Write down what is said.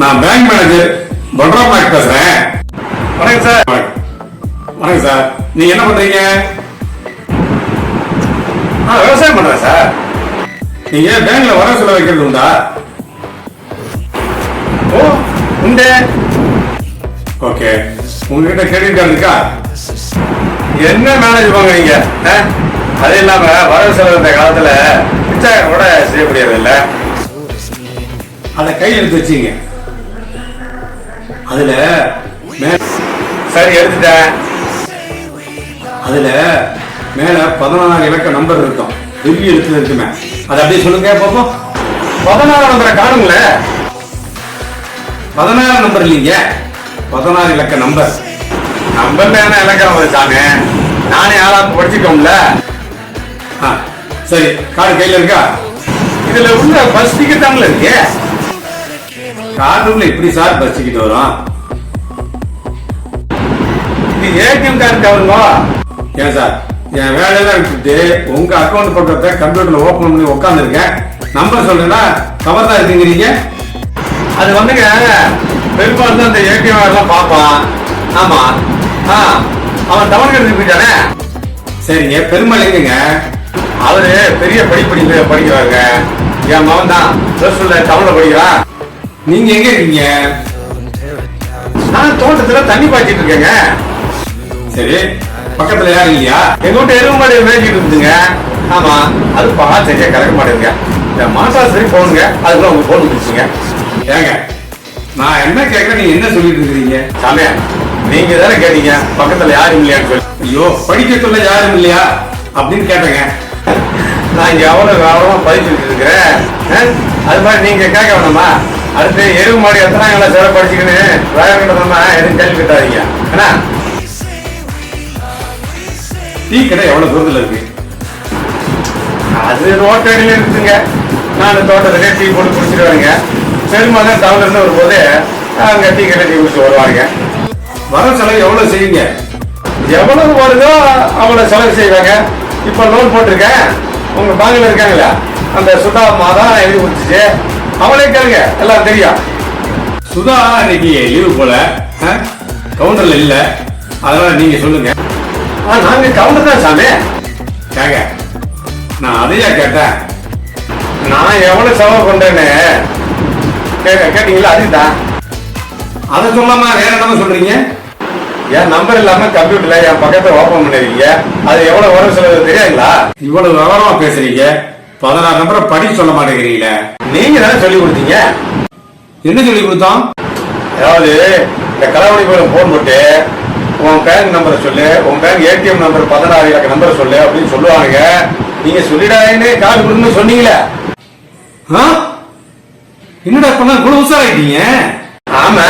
நான் bank manager Balram Naik பேசுறேன். வணக்கம் சார் வணக்கம். சார் நீங்க என்ன பண்றீங்க? ஆ விவசாயம் பண்றேன் சார் நீங்க பேங்க்ல வர சொல்ல வைக்கிறது உண்டா? ஓ உண்டு. ஓகே. உங்ககிட்ட கிரெடிட் கார்டு இருக்கா? என்ன மேனேஜ் பண்ணுவீங்க அது இல்லாம வரவு செலவு இந்த காலத்துல பிச்சை கூட செய்ய முடியாது இல்ல அதை கையெழுத்து வச்சுங்க வச்சீங்க அதுல மே- சரி எடுத்துட்டேன். அதுல மேல பதினாறு இலக்க நம்பர் இருக்கும். பெரிய எழுத்துல இருக்குமே அதை அப்படியே சொல்லுங்க பாப்போம். பதினாறு நம்பரை காணுங்களே. பதினாறு நம்பர் இல்லைங்க. பதினாறு இலக்க நம்பர் நம்பர் என்ன இலக்கம் வச்சாங்க நானே ஆளா படிச்சுக்கோம்ல. ஆ, சரி கார்டு கையில இருக்கா? இதுல உள்ள பஸ் டிக்கெட் தாங்களே இருக்கே. கார்டுல இப்படி சார் பஸ்டிக்கிட்டு வரும். இது ஏடிஎம் கார்டு கவருங்க ஏன் சார் என் வேலையெல்லாம் விட்டுட்டு உங்க அக்கௌண்ட் பக்கத்தை கம்ப்யூட்டர்ல ஓபன் பண்ணி உட்காந்துருக்கேன் நம்பர் சொல்றேன்னா கவர் தான் இருக்குங்கிறீங்க? அது வந்துங்க பெரும்பாலும் அந்த இந்த ஏடிஎம் எல்லாம் பார்ப்பான். ஆமா. ஆ அவன் தமிழ் எடுத்துக்கிட்டானே சரிங்க பெருமாள் எங்கங்க அவரு பெரிய படிப்படி படிக்கிறாங்க என் மகன் தான் பிளஸ் டூல படிக்கிறான். நீங்க எங்க இருக்கீங்க? நான் தோட்டத்துல தண்ணி பாய்ச்சிட்டு இருக்கேங்க. சரி பக்கத்துல யாரும் இல்லையா? எங்க வீட்டு எருவு மாடு மேய்ச்சிட்டு இருந்துங்க ஆமா அது பகா சரியா கறக்க மாட்டேங்க. இந்த மாசாசரி போனுங்க அதுக்குள்ள உங்க போன் வந்துருச்சுங்க ஏங்க நான் என்ன கேட்கறேன் நீங்க என்ன சொல்லிட்டு இருக்கிறீங்க? சாமியா நீங்க தானே கேட்டீங்க பக்கத்துல யாரும் இல்லையான்னு சொல்லி. ஐயோ படிக்க சொல்ல யாரும் இல்லையா? அப்படின்னு கேட்டேங்க. நான் இங்க அவ்வளவு கவனமா படிச்சுட்டு இருக்கிறேன் ஆ? அது மாதிரி நீங்க கேட்க வேணாமா? அடுத்து எருவு மாடு எத்தனாங்களா சில படிச்சுக்கின்னு வேலை கிட்டமா எதுவும் கேள்வி கட்டாதீங்க. என்ன டீ கடை எவ்வளவு தூரத்துல இருக்கு? அது ரோட்டடியில இருக்குங்க. நான் தோட்டத்திலே டீ போட்டு குடிச்சிட்டு வரேங்க. பெருமாள் டவுன்ல இருந்து வரும்போது அங்க டீ கடை டீ குடிச்சு வருவாங்க வர செலவு எவ்வளவு செய்வீங்க? எவ்வளவு வருதோ அவ்வளவு செலவு செய்வாங்க. இப்ப லோன் போட்டிருக்கேன். உங்க பேங்க்ல இருக்காங்களா? அந்த சுதா மாதம் எழுதி கொடுத்துச்சு அவளே கேளுங்க எல்லாம் தெரியும் சுதா இன்னைக்கு லீவு போல? கவுண்டர்ல இல்ல. அதனால நீங்க சொல்லுங்க. நாங்க கவுண்டர் தான் சாமி. கேங்க நான் அதையா கேட்டேன்? நான் எவ்வளவு செலவு பண்றேன்னு? கே- கேட்டீங்களா அதுதான் அதை சொல்லாம வேற என்ன சொல்றீங்க? என் நம்பர் இல்லாம கம்ப்யூட்டர்ல என் பக்கத்துல ஓபன் பண்ணிருக்கீங்க. அது எவ்வளவு வரும் செலவு தெரியாதுங்களா? இவ்வளவு விவரமா பேசுறீங்க. பதினாறு நம்பரை படிக்க சொல்ல மாட்டேங்கிறீங்களே. நீங்க தானே சொல்லி கொடுத்தீங்க? என்ன சொல்லி கொடுத்தோம் அதாவது இந்த களவணி பேரும் போன் போட்டு உன் பேங்க் நம்பரை சொல்லு உன் பேங்க் ஏடிஎம் நம்பர் பதினாறு இலக்க நம்பரை சொல்லு அப்படின்னு சொல்லுவானுங்க. நீங்க சொல்லிடாதேன்னு கால் கொடுன்னு சொன்னீங்களே? என்னடா பண்ண இவ்வளவு உசாராயிட்டீங்க ஆமா.